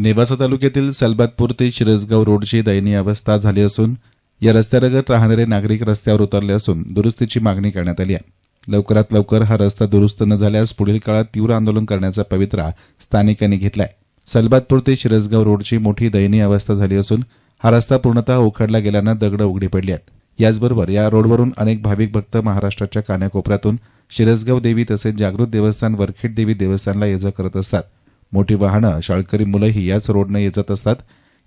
नेवासा तालुक्यातील सलबातपूर ते शिरसगाव रोडची दयनीय अवस्था झाली असून या रस्त्यालगत राहणारे नागरिक रस्त्यावर उतरले असून दुरुस्तीची मागणी करण्यात आली आहे. लवकरात लवकर हा रस्ता दुरुस्त न झाल्यास पुढील काळात तीव्र आंदोलन करण्याचा पवित्रा स्थानिकांनी घेतलाय. सलबातपूर ते शिरसगाव रोडची मोठी दयनीय अवस्था झाली असून हा रस्ता पूर्णतः उखडला गेल्यानं दगड उघडी पडली आहेत. याचबरोबर या रोडवरून अनेक भाविक भक्त महाराष्ट्राच्या कान्याकोपऱ्यातून शिरसगाव देवी तसेच जागृत देवस्थान वरखेड देवी देवस्थानला ये जा करत असतात. मोठी वाहनं शाळकरी मुलंही याच रोडनं ये जात असतात.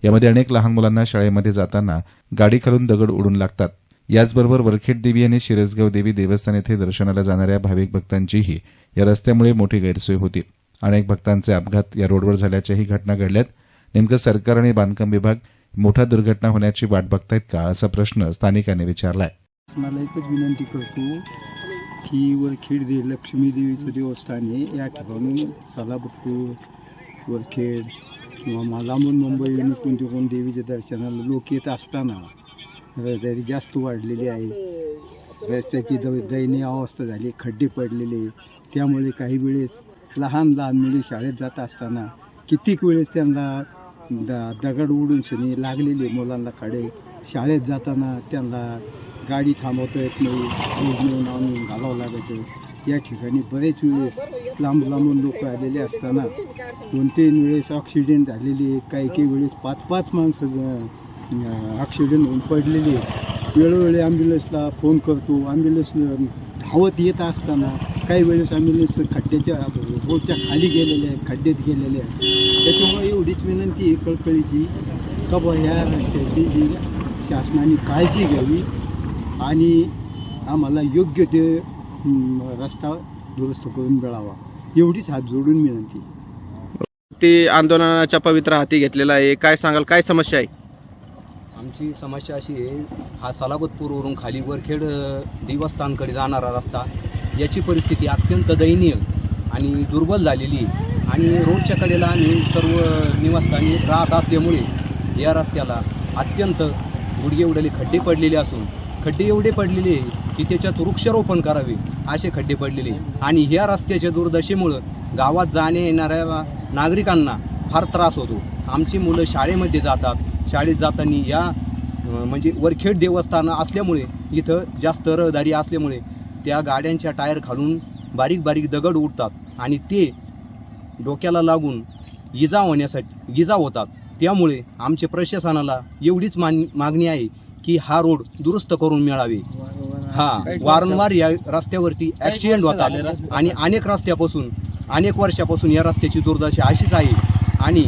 यामध्ये अनेक लहान मुलांना शाळेमध्ये जाताना गाडी खालून दगड उडून लागतात. याचबरोबर वरखेड देवी आणि शिरसगाव देवी देवस्थान येथे दर्शनाला जाणाऱ्या भाविक भक्तांचीही या रस्त्यामुळे मोठी गैरसोय होती. अनेक भक्तांचे अपघात या रोडवर झाल्याच्याही घटना घडल्यात. नेमकं सरकार आणि बांधकाम विभाग मोठ्या दुर्घटना होण्याची वाट बघतायत का असा प्रश्न स्थानिकांनी विचारलाय. मला एकच विनंती करतो की वरखेड दे लक्ष्मी देवीचं देवस्थान आहे. या ठिकाणून सलाबतपूर वरखेड किंवा मालामून मुंबई आणि कोणते कोण देवीच्या दर्शनाला लोक येत असताना रहदारी जास्त वाढलेली आहे. रस्त्याची द दयनीय अवस्था झाली खड्डे पडलेले. त्यामुळे काही वेळेस लहान लहान मुली शाळेत जात असताना कित्येक वेळेस त्यांना द दगड उडून शनी लागलेले मुलांना काढे. शाळेत जाताना त्यांना गाडी थांबवता येत नाही दूध नेऊन आणून घालावं लागतं या ठिकाणी बरेच वेळेस लांब लांबून लोक आलेले असताना दोन तीन वेळेस ऑक्सिडेंट झालेले काही काही वेळेस पाच पाच माणसं ॲक्सिडेंट होऊन पडलेले वेळोवेळी ॲम्ब्युलन्सला फोन करतो. ॲम्ब्युलन्स धावत येत असताना काही वेळेस ॲम्ब्युलन्स खड्ड्याच्या रोडच्या खाली गेलेले आहेत खड्ड्यात गेलेले आहेत. त्याच्यामुळे एवढीच विनंती आहे कळकळीची का बुवा ह्या रस्त्याची जी शासनाने काळजी घ्यावी आणि आम्हाला योग्य ते रस्ता दुरुस्त करून मिळावा. एवढीच हात जोडून विनंती. ते आंदोलनाच्या पवित्र हाती घेतलेला आहे. काय सांगाल? काय समस्या आहे? आमची समस्या अशी आहे हा सलाबतपूरवरून खाली वरखेड देवस्थानकडे जाणारा रस्ता. याची परिस्थिती अत्यंत दयनीय आणि दुर्बल झालेली आहे. आणि रोडच्या कडेला आणि सर्व निवासस्थानी राहत असल्यामुळे या रस्त्याला अत्यंत गुडघे उडले खड्डे पडलेले असून खड्डे एवढे पडलेले आहे की त्याच्यात वृक्षारोपण करावे असे खड्डे पडलेले आणि ह्या रस्त्याच्या दुर्दशेमुळं गावात जाण्या येणाऱ्या नागरिकांना फार त्रास होतो. आमची मुलं शाळेमध्ये जातात. शाळेत जाताना या म्हणजे वरखेड देवस्थान असल्यामुळे इथं जास्त रहदारी असल्यामुळे त्या गाड्यांच्या टायर खालून बारीक बारीक दगड उडतात आणि ते डोक्याला लागून इजा होण्यासाठी इजा होतात. त्यामुळे आमचे प्रशासनाला एवढीच मान मागणी आहे की हा रोड दुरुस्त करून मिळावे. हा वारंवार या रस्त्यावरती ॲक्सिडेंट होतात आणि अनेक रस्त्यापासून अनेक वर्षापासून या रस्त्याची दुर्दशा अशीच आहे आणि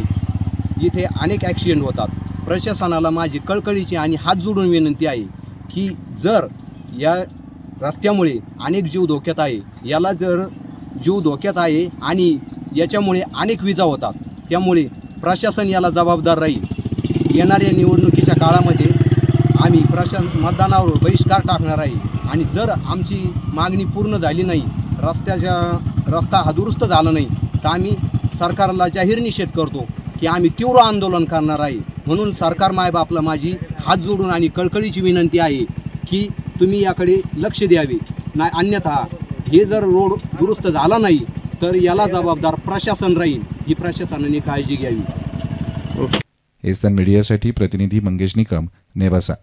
इथे अनेक ॲक्सिडेंट होतात. प्रशासनाला माझी कळकळीची आणि हात जोडून विनंती आहे की जर या रस्त्यामुळे अनेक जीव धोक्यात आहे. याला जर जीव धोक्यात आहे आणि याच्यामुळे अनेक विजा होतात त्यामुळे प्रशासन याला जबाबदार राहील. येणाऱ्या निवडणुकीच्या काळामध्ये आम्ही प्रशासन मतदानावर बहिष्कार टाकणार आहे. आणि जर आमची मागणी पूर्ण झाली नाही रस्त्याच्या रस्ता हा दुरुस्त झाला नाही तर आम्ही सरकारला जाहीर निषेध करतो की आम्ही तीव्र आंदोलन करणार आहे. म्हणून सरकार मायबापला माझी हात जोडून आणि कळकळीची विनंती आहे की तुम्ही याकडे लक्ष द्यावे. नाही अन्यथा हे जर रोड दुरुस्त झाला नाही तर याला जबाबदार प्रशासन राहील. ही प्रशासनाने काळजी घ्यावी. एस्तान मीडियासाठी प्रतिनिधी मंगेश निकम नेवासा.